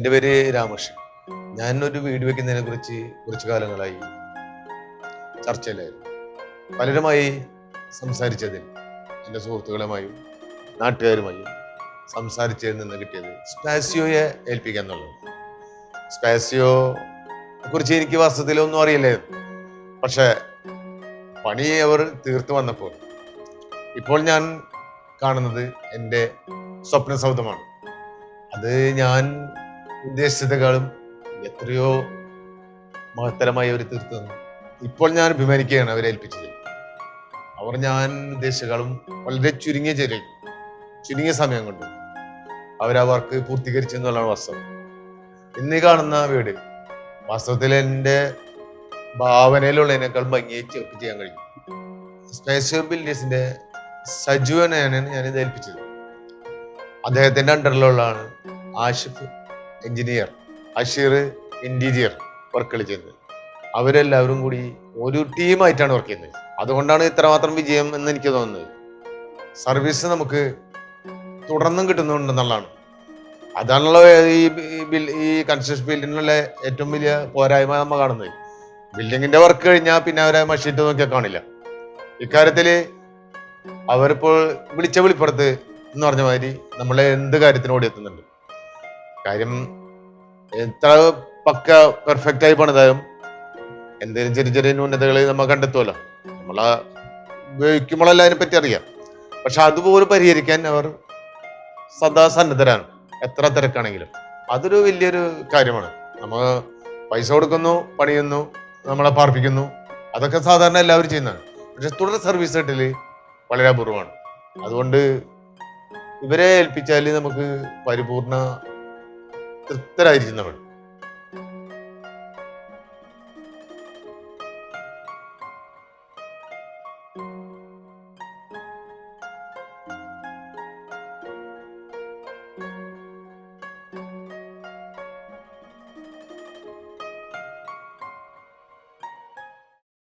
എന്റെ പേര് രാമകൃഷ്ണൻ. ഒരു വീട് വെക്കുന്നതിനെ കുറിച്ച് കുറച്ചു കാലങ്ങളായി ചർച്ചയിലായിരുന്നു. പലരുമായി സംസാരിച്ചതിൽ എന്റെ സുഹൃത്തുക്കളുമായും നാട്ടുകാരുമായും സംസാരിച്ചതിൽ നിന്ന് കിട്ടിയത് സ്പാസിയോയെ ഏൽപ്പിക്കുക എന്നുള്ളത് സ്പാസിയോ കുറിച്ച് എനിക്ക് വാസ്തവത്തിലൊന്നും അറിയില്ലായിരുന്നു. പക്ഷെ പണി അവർ തീർത്തു വന്നപ്പോൾ ഇപ്പോൾ ഞാൻ കാണുന്നത് എന്റെ സ്വപ്ന സൗധമാണ് അത് ഞാൻ ഉദ്ദേശിച്ചതിനേക്കാളും എത്രയോ മഹത്തരമായി അവർ തീർത്തു തന്നു. ഇപ്പോൾ ഞാൻ അഭിമാനിക്കുകയാണ് അവരെ ഏൽപ്പിച്ചത് അവർ ഞാൻ ഉദ്ദേശിച്ചേക്കാളും വളരെ ചുരുങ്ങിയ ചെറിയ ചുരുങ്ങിയ സമയം കൊണ്ട് അവരാ വർക്ക് പൂർത്തീകരിച്ചു എന്നുള്ളതാണ് വാസ്തവം. ഇന്ന് കാണുന്ന വീട് വാസ്തവത്തിൽ എന്റെ ഭാവനയിലുള്ളതിനേക്കാൾ ഭംഗിയായി ചെപ്പ് ചെയ്യാൻ കഴിയും. സ്പേസ് ബിൽഡേഴ്സിന്റെ സജീവനെയാണ് ഞാൻ ഇത് ഏൽപ്പിച്ചത്. അദ്ദേഹത്തിന്റെ അണ്ടറിലുള്ളതാണ് ആഷിഫ് എഞ്ചിനീയർ അഷീർ ഇന്റീരിയർ വർക്കുകൾ ചെയ്യുന്നത്. അവരെല്ലാവരും കൂടി ഒരു ടീമായിട്ടാണ് വർക്ക് ചെയ്യുന്നത്. അതുകൊണ്ടാണ് ഇത്രമാത്രം വിജയം എന്ന് എനിക്ക് തോന്നുന്നത്. സർവീസ് നമുക്ക് തുടർന്നും കിട്ടുന്നുണ്ടെന്നുള്ളതാണ് അതാണല്ലോ ഈ ബിൽ- ഈ കൺസ്ട്രക്ഷൻ ബിൽഡിങ്ങിനുള്ള ഏറ്റവും വലിയ പോരായ്മ നമ്മൾ കാണുന്നത്. ബിൽഡിങ്ങിന്റെ വർക്ക് കഴിഞ്ഞാൽ പിന്നെ അവരെ മഷീറ്റ് നോക്കിയാൽ കാണില്ല. ഇക്കാര്യത്തിൽ അവരിപ്പോൾ വിളിച്ച വിളിപ്പുറത്ത് എന്ന് പറഞ്ഞ മാതിരി നമ്മളെ എന്ത് കാര്യത്തിനും ഓടിയെത്തുന്നുണ്ട് കാര്യം എത്ര പക്ക പെർഫെക്റ്റ് ആയി പണിതാലും എന്തെങ്കിലും ചെറിയ ചെറിയ ന്യൂനതകൾ നമ്മൾ കണ്ടെത്തുമല്ലോ. നമ്മളെ ഉപയോഗിക്കുമ്പോഴല്ല അതിനെ പറ്റി അറിയാം. പക്ഷെ അതുപോലെ പരിഹരിക്കാൻ അവർ സദാ സന്നദ്ധരാണ്. എത്ര തിരക്കാണെങ്കിലും. അതൊരു വലിയൊരു കാര്യമാണ്. നമ്മൾ പൈസ കൊടുക്കുന്നു പണിയുന്നു നമ്മളെ പാർപ്പിക്കുന്നു. അതൊക്കെ സാധാരണ എല്ലാവരും ചെയ്യുന്നതാണ്. പക്ഷെ തുടർ സർവീസ് കിട്ടൽ വളരെ അപൂർവമാണ്. അതുകൊണ്ട് ഇവരെ ഏൽപ്പിച്ചാൽ നമുക്ക് പരിപൂർണ തൃപ്തരായിരിക്കുന്നവൾ.